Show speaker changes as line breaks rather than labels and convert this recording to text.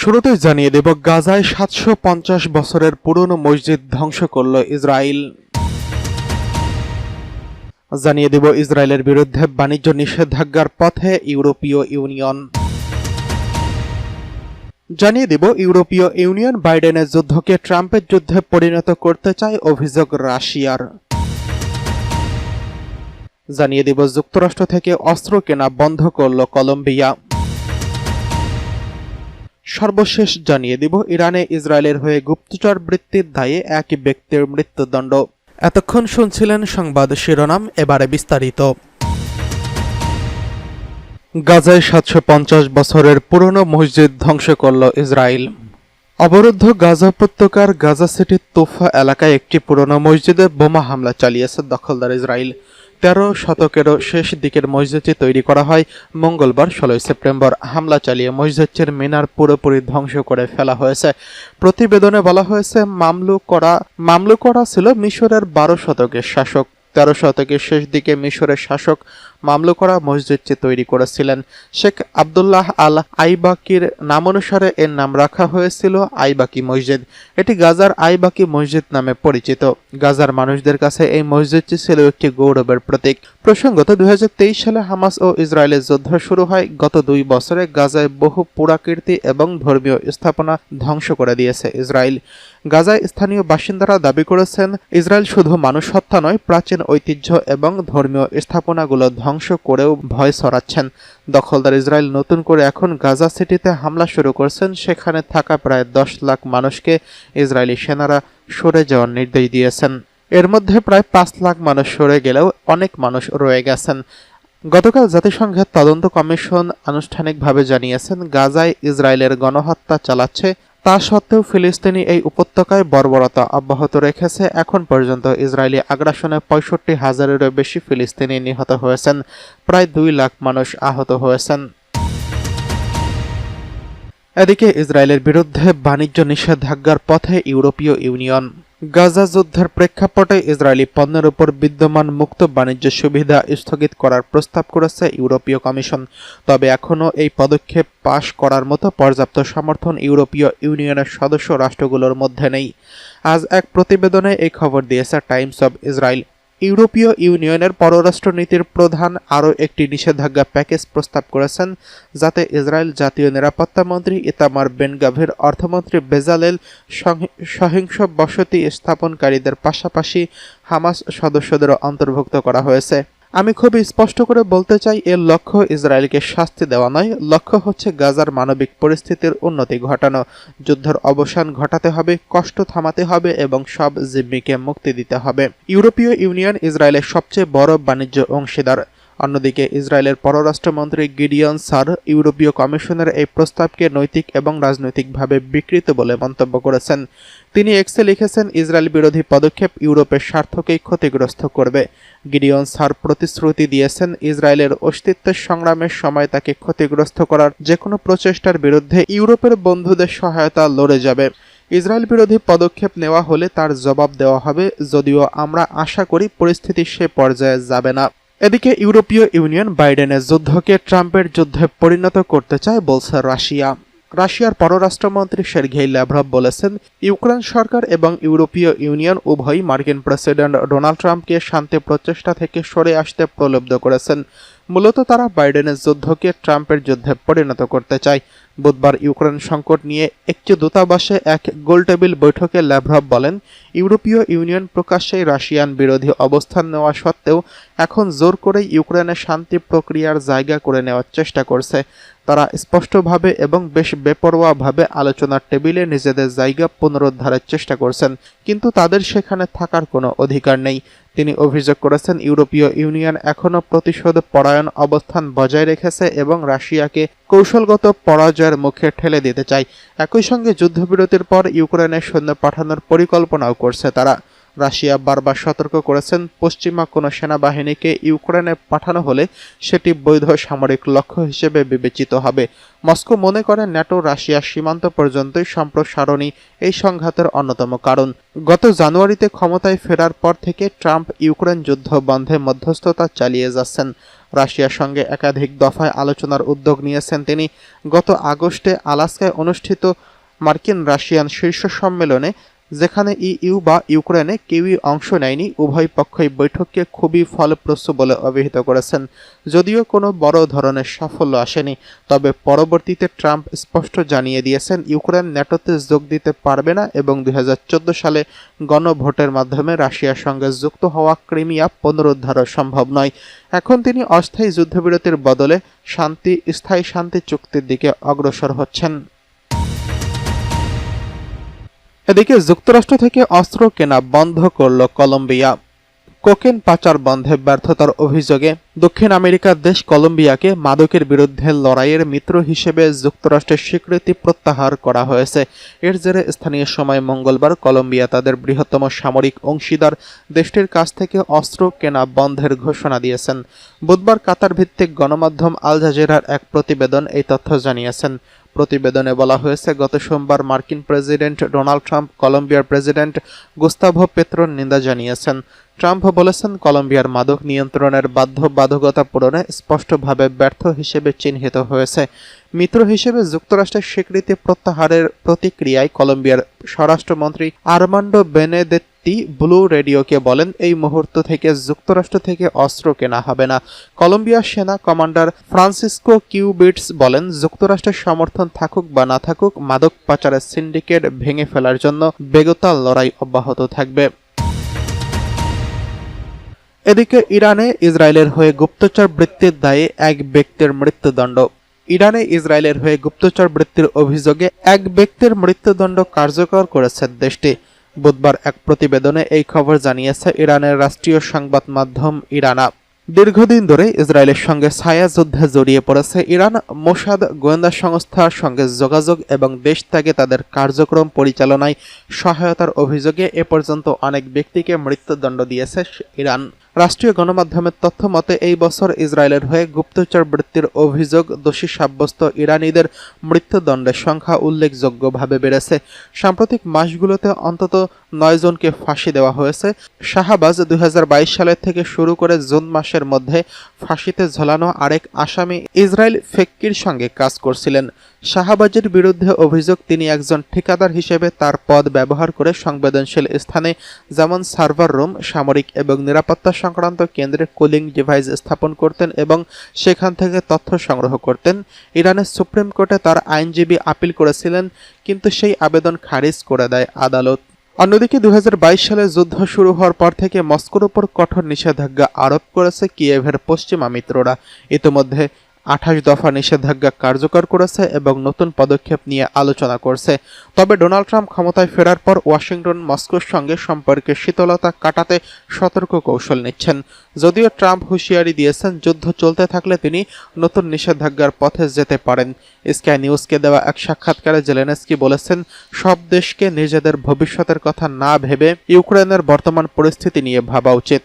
শুরুতেই জানিয়ে দেব, গাজায় সাতশো পঞ্চাশ বছরের পুরনো মসজিদ ধ্বংস করল ইসরায়েল। জানিয়ে দেব, ইসরায়েলের বিরুদ্ধে বাণিজ্য নিষেধাজ্ঞার পথে ইউরোপীয় ইউনিয়ন। জানিয়ে দেব, ইউরোপীয় ইউনিয়ন বাইডেনের যুদ্ধকে ট্রাম্পের যুদ্ধে পরিণত করতে চায় অভিযোগ রাশিয়ার। জানিয়ে দেব, যুক্তরাষ্ট্র থেকে অস্ত্র কেনা বন্ধ করল কলম্বিয়া। সর্বশেষ জানিয়ে দিব, ইরানে ইসরায়েলের হয়ে গুপ্তচর বৃত্তির দায়ে এক ব্যক্তির মৃত্যুদণ্ড। এতক্ষণ শুনছিলেন সংবাদ শিরোনাম, এবারে বিস্তারিত। গাজায় সাতশো পঞ্চাশ বছরের পুরনো মসজিদ ধ্বংস করল ইসরায়েল। অবরুদ্ধ গাজা উপত্যকার গাজা সিটির তোফা এলাকায় একটি পুরনো মসজিদে বোমা হামলা চালিয়েছে দখলদার ইসরায়েল। তেরো শতকেরও শেষ দিকের মসজিদটি তৈরি করা হয়। মঙ্গলবার, ষোলোই সেপ্টেম্বর, হামলা চালিয়ে মসজিদটির মিনার পুরোপুরি ধ্বংস করে ফেলা হয়েছে। প্রতিবেদনে বলা হয়েছে, মামলু করা মামলু করা ছিল মিশরের বারো শতকের শাসক। তেরো শতকের শেষ দিকে মিশরের শাসক মামলু করা মসজিদটি তৈরি করেছিলেন। শেখ আবদুল্লাহ আল আইবাকির নামানুসারে এর নাম রাখা হয়েছিল আইবাকি মসজিদ। এটি গাজার আইবাকি মসজিদ নামে পরিচিত। গাজার মানুষদের কাছে এই মসজিদটি ছিল একটি গৌরবের প্রতীক। প্রসঙ্গত, দুই হাজার তেইশ সালে হামাস ও ইসরায়েলের যুদ্ধ শুরু হয়। গত দুই বছরে গাজায় বহু পুরাকীর্তি এবং ধর্মীয় স্থাপনা ধ্বংস করে দিয়েছে ইসরায়েল। গাজায় স্থানীয় বাসিন্দারা দাবি করেছেন, ইসরায়েল শুধু মানুষ হত্যা নয়, প্রাচীন ঐতিহ্য এবং ধর্মীয় স্থাপনাগুলো ধ্বংস করেও ভয় ছড়াচ্ছেন। দখলদার ইসরায়েল নতুন করে এখন গাজা সিটিতে হামলা শুরু করছেন। সেখানে থাকা প্রায় দশ লাখ মানুষকে ইসরায়েলি সেনারা সরে যাওয়ার নির্দেশ দিয়েছেন। এর মধ্যে প্রায় পাঁচ লাখ মানুষ সরে গেলেও অনেক মানুষ রয়ে গেছেন। গতকাল জাতিসংঘের তদন্ত কমিশন আনুষ্ঠানিকভাবে জানিয়েছেন, গাজায় ইসরায়েলের গণহত্যা চালাচ্ছে তা সত্ত্বেও ফিলিস্তিনি এই উপত্যকায় বর্বরতা অব্যাহত রেখেছে। এখন পর্যন্ত ইসরায়েলি আগ্রাসনে পঁয়ষট্টি হাজারেরও বেশি ফিলিস্তিনি নিহত হয়েছেন। প্রায় দুই লাখ মানুষ আহত হয়েছেন। এদিকে ইসরায়েলের বিরুদ্ধে বাণিজ্য নিষেধাজ্ঞার পথে ইউরোপীয় ইউনিয়ন গাজা যুদ্ধের প্রেক্ষাপটে ইসরায়েলি পণ্যের উপর বিদ্যমান মুক্ত বাণিজ্য সুবিধা স্থগিত করার প্রস্তাব করেছে ইউরোপীয় কমিশন। তবে এখনও এই পদক্ষেপ পাশ করার মতো পর্যাপ্ত সমর্থন ইউরোপীয় ইউনিয়নের সদস্য রাষ্ট্রগুলোর মধ্যে নেই। আজ এক প্রতিবেদনে এই খবর দিয়েছে টাইমস অব ইসরায়েল। ইউরোপীয় ইউনিয়নের পররাষ্ট্রনীতির প্রধান আরও একটি নিষেধাজ্ঞা প্যাকেজ প্রস্তাব করেছেন, যাতে ইসরায়েল জাতীয় নিরাপত্তা মন্ত্রী ইতামার বেনগাভির অর্থমন্ত্রী বেজালেল সহিংস বসতি স্থাপনকারীদের পাশাপাশি হামাস সদস্যদেরও অন্তর্ভুক্ত করা হয়েছে। আমি খুবই স্পষ্ট করে বলতে চাই, এর লক্ষ্য ইসরায়েলকে শাস্তি দেওয়া নয়, লক্ষ্য হচ্ছে গাজার মানবিক পরিস্থিতির উন্নতি ঘটানো। যুদ্ধের অবসান ঘটাতে হবে, কষ্ট থামাতে হবে এবং সব জিম্মিকে মুক্তি দিতে হবে। ইউরোপীয় ইউনিয়ন ইসরায়েলের সবচেয়ে বড় বাণিজ্য অংশীদার। অন্যদিকে ইসরায়েলের পররাষ্ট্রমন্ত্রী গিডিয়ন সার ইউরোপীয় কমিশনের এই প্রস্তাবকে নৈতিক এবং রাজনৈতিকভাবে বিকৃত বলে মন্তব্য করেছেন। তিনি এক্সে লিখেছেন, ইসরায়েল বিরোধী পদক্ষেপ ইউরোপের স্বার্থকেই ক্ষতিগ্রস্ত করবে। গিডিয়ন সার প্রতিশ্রুতি দিয়েছেন, ইসরায়েলের অস্তিত্বের সংগ্রামের সময় তাকে ক্ষতিগ্রস্ত করার যে কোনো প্রচেষ্টার বিরুদ্ধে ইউরোপের বন্ধুদের সহায়তা লড়ে যাবে। ইসরায়েল বিরোধী পদক্ষেপ নেওয়া হলে তার জবাব দেওয়া হবে, যদিও আমরা আশা করি পরিস্থিতি সে পর্যায়ে যাবে না। এদিকে ইউরোপীয় ইউনিয়ন বাইডেনের যুদ্ধকে ট্রাম্পের যুদ্ধে পরিণত করতে চায় বলছে রাশিয়া। রাশিয়ার পররাষ্ট্রমন্ত্রী সের্ঘেই ল্যাভরভ বলেছেন, ইউক্রেন সরকার এবং ইউরোপীয় ইউনিয়ন উভয়ই মার্কিন প্রেসিডেন্ট ডোনাল্ড ট্রাম্পকে শান্তি প্রচেষ্টা থেকে সরে আসতে প্রলুব্ধ করেছেন। মূলত তারা বাইডেনের যুদ্ধকে ট্রাম্পের যুদ্ধে পরিণত করতে চায়। বুধবার ইউক্রেন সংকট নিয়ে একটি দূতাবাসে এক গোলটেবিল বৈঠকে ল্যাভরভ বলেন, ইউরোপীয় ইউনিয়ন প্রকাশ্যে রাশিয়ান বিরোধী অবস্থান নেওয়া সত্ত্বেও এখন জোর করেই ইউক্রেনে শান্তি প্রক্রিয়ার জায়গা করে নেওয়ার চেষ্টা করছে। তারা স্পষ্টভাবে এবং বেশ বেপরোয়াভাবে আলোচনার টেবিলে নিজেদের জায়গা পুনরুদ্ধারের চেষ্টা করছেন, কিন্তু তাদের সেখানে থাকার কোনো অধিকার নেই। তিনি অভিযোগ করেছেন, ইউরোপীয় ইউনিয়ন এখনও প্রতিশোধ পরায়ণ অবস্থান বজায় রেখেছে এবং রাশিয়াকে কৌশলগত পরাজয়ের মুখে ঠেলে দিতে চায়। একই সঙ্গে যুদ্ধবিরতির পর ইউক্রেনের সৈন্য পাঠানোর পরিকল্পনাও করছে তারা। রাশিয়া বারবার সতর্ক করেছেন, পশ্চিমা কোনো সেনাবাহিনীকে ইউক্রেনে পাঠানো হলে সেটি বৈধ সামরিক লক্ষ্য হিসেবে বিবেচিত হবে। মস্কো মনে করে ন্যাটো রাশিয়ার সীমান্ত পর্যন্তই সম্প্রসারণই এই সংঘাতের অন্যতম কারণ। গত জানুয়ারিতে ক্ষমতায় ফেরার পর থেকে ট্রাম্প ইউক্রেন যুদ্ধ বন্ধে মধ্যস্থতা চালিয়ে যাচ্ছেন। রাশিয়ার সঙ্গে একাধিক দফায় আলোচনার উদ্যোগ নিয়েছেন তিনি। গত আগস্টে আলাস্কায় অনুষ্ঠিত মার্কিন রাশিয়ান শীর্ষ সম্মেলনে যেখানে ইইউ বা ইউক্রেনে কেউই অংশ নেয়নি, উভয় পক্ষই বৈঠককে খুবই ফলপ্রসূ বলে অভিহিত করেছেন। যদিও কোনো বড় ধরনের সাফল্য আসেনি, তবে পরবর্তীতে ট্রাম্প স্পষ্ট জানিয়ে দিয়েছেন, ইউক্রেন ন্যাটোতে যোগ দিতে পারবে না এবং দু হাজার চোদ্দ সালে গণভোটের মাধ্যমে রাশিয়ার সঙ্গে যুক্ত হওয়া ক্রিমিয়া পুনরুদ্ধারও সম্ভব নয়। এখন তিনি অস্থায়ী যুদ্ধবিরতির বদলে শান্তি, স্থায়ী শান্তি চুক্তির দিকে অগ্রসর হচ্ছেন। এদিকে যুক্তরাষ্ট্র থেকে অস্ত্র কেনা বন্ধ করল কলম্বিয়া। কোকেন পাচার বন্ধে ব্যর্থতার অভিযোগে দক্ষিণ আমেরিকার দেশ কলম্বিয়াকে মাদকের বিরুদ্ধে লড়াইয়ের মিত্র হিসেবে যুক্তরাষ্ট্রের স্বীকৃতি প্রত্যাহার করা হয়েছে। এর জেরে স্থানীয় সময় মঙ্গলবার কলম্বিয়া তাদের বৃহত্তম সামরিক অংশীদার দেশটির কাছ থেকে অস্ত্র কেনা বন্ধের ঘোষণা দিয়েছেন। বুধবার কাতার ভিত্তিক গণমাধ্যম আল জাজিরার এক প্রতিবেদন এই তথ্য জানিয়েছেন। প্রতিবেদনে বলা হয়েছে, গত সোমবার মার্কিন প্রেসিডেন্ট ডোনাল্ড ট্রাম্প কলম্বিয়ার প্রেসিডেন্ট গুস্তাভো পেত্রোর নিন্দা জানিয়েছেন। ট্রাম্প বলেছেন, কলম্বিয়ার মাদক নিয়ন্ত্রণের বাধ্যবাধকতা পূরণে স্পষ্টভাবে ব্যর্থ হিসেবে চিহ্নিত হয়েছে। মিত্র হিসেবে যুক্তরাষ্ট্রের স্বীকৃতি প্রত্যাহারের প্রতিক্রিয়ায় কলম্বিয়ার স্বরাষ্ট্রমন্ত্রী আর্মান্ডো বেনেদেত্তি ব্লু রেডিওকে বলেন, এই মুহূর্ত থেকে যুক্তরাষ্ট্র থেকে অস্ত্র কেনা হবে না। কলম্বিয়ার সেনা কমান্ডার ফ্রান্সিসকো কিউবিটস বলেন, যুক্তরাষ্ট্রের সমর্থন থাকুক বা না থাকুক, মাদক পাচারের সিন্ডিকেট ভেঙে ফেলার জন্য বেগতাল লড়াই অব্যাহত থাকবে। এদিকে ইরানে ইসরায়েলের হয়ে গুপ্তচর বৃত্তির দায়ে এক ব্যক্তির মৃত্যুদণ্ড। ইরানে ইসরায়েলের হয়ে গুপ্তচর বৃত্তির অভিযোগে এক ব্যক্তির মৃত্যুদণ্ড কার্যকর করেছে দেশটি। বুধবার এক প্রতিবেদনে এই খবর জানিয়েছে ইরানের রাষ্ট্রীয় সংবাদ মাধ্যম ইরানা। দীর্ঘদিন ধরে ইসরায়েলের সঙ্গে ছায়া যুদ্ধে জড়িয়ে পড়েছে ইরান। মোসাদ গোয়েন্দা সংস্থার সঙ্গে যোগাযোগ এবং দেশ ত্যাগে তাদের কার্যক্রম পরিচালনায় সহায়তার অভিযোগে এ পর্যন্ত অনেক ব্যক্তিকে মৃত্যুদণ্ড দিয়েছে ইরান। রাষ্ট্রীয় গণমাধ্যমের তথ্য মতে, এই বছর ইসরায়েলের হয়ে গুপ্তচর বৃত্তির অভিযোগ দোষী সাব্যস্ত ইরানিদের মৃত্যুদণ্ডের সংখ্যা উল্লেখযোগ্যভাবে বেড়েছে। সাম্প্রতিক মাসগুলোতে অন্তত নয় জনকে ফাঁসি দেওয়া হয়েছে। শাহাবাজ দুই হাজার বাইশ সালের থেকে শুরু করে জুন মাসের মধ্যে ফাঁসিতে ঝোলানো আরেক আসামি ইসরায়েল ফেক্কির সঙ্গে কাজ করছিলেন। শাহবাজের বিরুদ্ধে অভিযোগ, তিনি একজন ঠিকাদার হিসেবে তার পদ ব্যবহার করে সংবেদনশীল স্থানে যেমন সার্ভার রুম, সামরিক এবং নিরাপত্তা সংক্রান্ত কেন্দ্রে কুলিং ডিভাইস স্থাপন করতেন এবং সেখান থেকে তথ্য সংগ্রহ করতেন। ইরানের সুপ্রিম কোর্টে তার আইনজীবী আপিল করেছিলেন, কিন্তু সেই আবেদন খারিজ করে দেয় আদালত। অন্যদিকে দুই হাজার বাইশ সালে যুদ্ধ শুরু হওয়ার পর থেকে মস্কোর উপর কঠোর নিষেধাজ্ঞা আরোপ করেছে কিয়েভের পশ্চিমা মিত্ররা। ইতিমধ্যে আঠাশ দফা নিষেধাজ্ঞা কার্যকর করেছে এবং নতুন পদক্ষেপ নিয়ে আলোচনা করছে। তবে ডোনাল্ড ট্রাম্প ক্ষমতায় ফেরার পর ওয়াশিংটন, মস্কোর সঙ্গে সম্পর্কে শীতলতা কাটাতে সতর্ক কৌশল নিচ্ছেন। যদিও ট্রাম্প হুঁশিয়ারি দিয়েছেন, যুদ্ধ চলতে থাকলে তিনি নতুন নিষেধাজ্ঞার পথে যেতে পারেন। স্কাই নিউজকে দেওয়া এক সাক্ষাৎকারে জেলেনেস্কি বলেছেন, সব দেশকে নিজেদের ভবিষ্যতের কথা না ভেবে ইউক্রেনের বর্তমান পরিস্থিতি নিয়ে ভাবা উচিত।